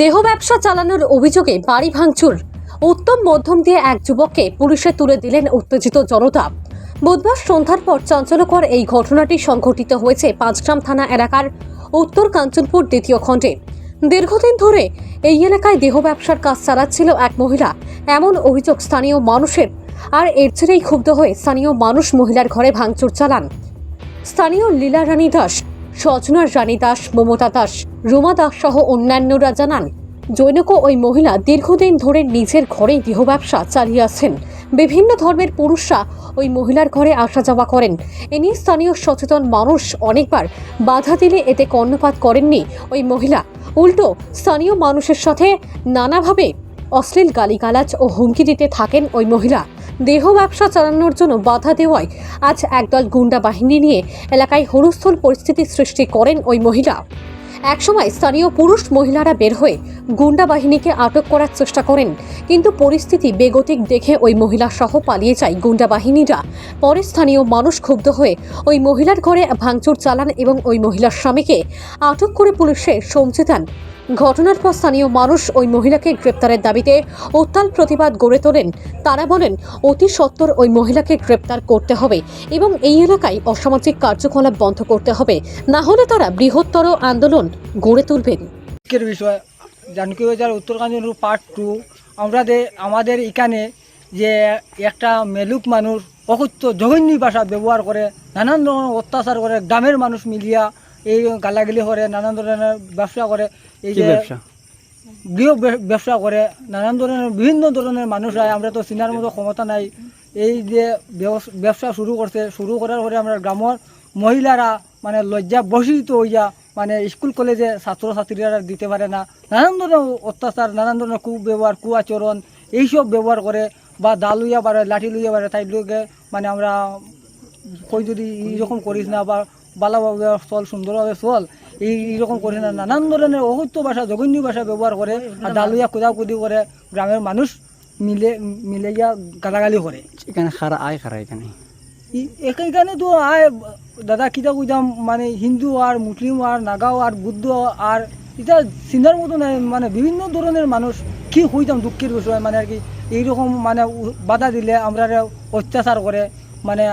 দেহ ব্যবসা চালানোর অভিযোগে বাড়ি ভাঙচুর। উত্তম মধ্যম দিয়ে এক যুবককে পুলিশে তুলে দিলেন উত্তেজিত জনতা। বুধবার সন্ধ্যার পর চাঞ্চল্যকর এই ঘটনাটি সংঘটিত হয়েছে পাঁচগ্রাম থানা এলাকার উত্তর কাঞ্চনপুর দ্বিতীয় খণ্ডে। দীর্ঘদিন ধরে এই এলাকায় দেহ ব্যবসার কাজ চালাচ্ছিল এক মহিলা, এমন অভিযোগ স্থানীয় মানুষের। আর এর জেরেই ক্ষুব্ধ হয়ে স্থানীয় মানুষ মহিলার ঘরে ভাঙচুর চালান। স্থানীয় লীলা রানী দাস সজনা, রানী দাস, মমতা দাস, রুমা দাস সহ অন্যান্যরা জানান, জৈনক ওই মহিলা দীর্ঘদিন ধরে নিজের ঘরেই গৃহ ব্যবসা চালিয়ে আসছেন বিভিন্ন ধর্মের পুরুষরা ওই মহিলার ঘরে আসা যাওয়া করেন। এ নিয়ে স্থানীয় সচেতন মানুষ অনেকবার বাধা দিলে এতে কর্ণপাত করেননি ওই মহিলা। উল্টো, স্থানীয় মানুষের সাথে নানাভাবে অশ্লীল গালিগালাজ ও হুমকি দিতে থাকেন ওই মহিলা। দেহ ব্যবসা চালানোর জন্য বাধা দেওয়ায় আজ একদল গুন্ডা বাহিনী নিয়ে এলাকায় হুলস্থুল পরিস্থিতি সৃষ্টি করেন ওই মহিলা। একসময় স্থানীয় পুরুষ মহিলারা বের হয়ে গুন্ডা বাহিনীকে আটক করার চেষ্টা করেন, কিন্তু পরিস্থিতি বেগতিক দেখে ওই মহিলা সহ পালিয়ে যায় গুন্ডা বাহিনীরা। পরে স্থানীয় মানুষ ক্ষুব্ধ হয়ে ওই মহিলার ঘরে ভাঙচুর চালান এবং ওই মহিলার স্বামীকে আটক করে পুলিশে সমঝে দেন। ঘটনার পর স্থানীয় মানুষ ওই মহিলাকে গ্রেপ্তারের দাবিতে উত্তাল প্রতিবাদ গড়ে তোলেন। তারা বলেন, অতি সত্বর ওই মহিলাকে গ্রেপ্তার করতে হবে এবং এই এলাকায় অসামাজিক কার্যকলাপ বন্ধ করতে হবে। না হলে তারা বৃহত্তর আন্দোলন গড়ে তুলবেন। বিষয় বাজার উত্তরকাঞ্চন পার্ট টু আমরা আমাদের এখানে যে একটা মেলুক মানুষ, অকথ্য জঘন্য ভাষা ব্যবহার করে, নানান ধরনের অত্যাচার করে গ্রামের মানুষ মিলিয়া এই গালাগালি করে নানান ধরনের ব্যবসা করে এই যে গৃহ ব্যবসা করে নানান ধরনের বিভিন্ন ধরনের মানুষ হয় আমরা তো চিনার মতো ক্ষমতা নাই। এই যে ব্যবসা শুরু করছে শুরু করার পরে আমরা গ্রামের মহিলারা মানে লজ্জা বসিত হইয়া মানে স্কুল কলেজে ছাত্রছাত্রীরা দিতে পারে না। নানান ধরনের অত্যাচার নানান ধরনের কু ব্যবহার কু আচরণ এইসব ব্যবহার করে বা দা লুইয়া পারে লাঠি লুইয়া পারে তাই লোকে মানে আমরা কই যদি এইরকম করিস না বা ভালোভাবে চল সুন্দরভাবে চল। এই এইরকম করিস না নানান ধরনের অসত্য ভাষা জঘন্য ভাষা ব্যবহার করে আর ডালুয়া কুদাকুদি করে গ্রামের মানুষ মিলে মিলে গিয়া গালাগালি করে। এখানে খারা আয় খারা এখানে। এখানে তো আয় দাদা কিতা কইতাম মানে হিন্দু আর মুসলিম আর নাগাও আর বুদ্ধ আর এটা চিনার মতো নাই মানে বিভিন্ন ধরনের মানুষ কি হইতাম দুঃখের বিষয় মানে আর কি এইরকম মানে বাধা দিলে আমরা অত্যাচার করে মানে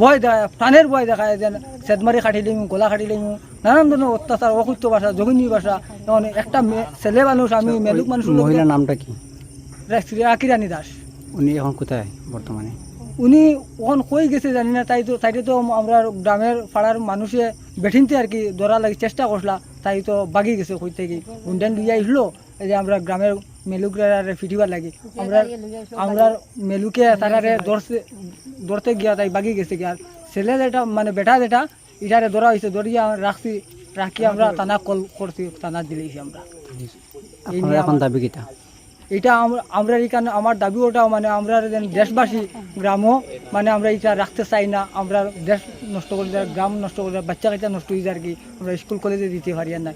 ভয় দেখায় প্রাণের ভয় দেখায় যে সেদমারি খাটি লিমু গলা খাটি লিমু নানান ধরনের অত্যাচার অসত্য ভাষা জঘন্য ভাষা। যেমন একটা ছেলে মানুষ আমি মেলুক মানুষ মহিলার নামটা কি? আকিরানি দাস। উনি এখন কোথায় বর্তমানে? উনি ওখান কই গেছে জানি না তাই তো তাইতে তো আমরা গ্রামের পাড়ার মানুষে বেঠিনতে আর কি ধরা লাগি চেষ্টা করলা তাই তো বাগি গেছে কই থেকে। গুন্ডান লইয়া আসলো এই যে আমরা গ্রামের মেলুকরা ফিটিবার লাগি। আমরা আমরা মেলুকে তারারে ধরতে ধরতে গিয়া তাই বাগি গেছে গিয়া। ছেলে যেটা মানে বেটা যেটা ইটারে ধরা হয়েছে ধরিয়া রাখছি রাখি আমরা থানা কল করছি থানা দিলেছি আমরা। এখন দাবি কিটা? এটা আম- আমরা এখানে আমার দাবি ওটাও মানে আমরা দেশবাসী গ্রামও মানে আমরা এটা রাখতে চাই না। আমরা দেশ নষ্ট করে দেয় গ্রাম নষ্ট করে দেয় বাচ্চা কাচ্চা নষ্ট হয়ে যায় আর কি। আমরা স্কুল কলেজে দিতে পারি আর না।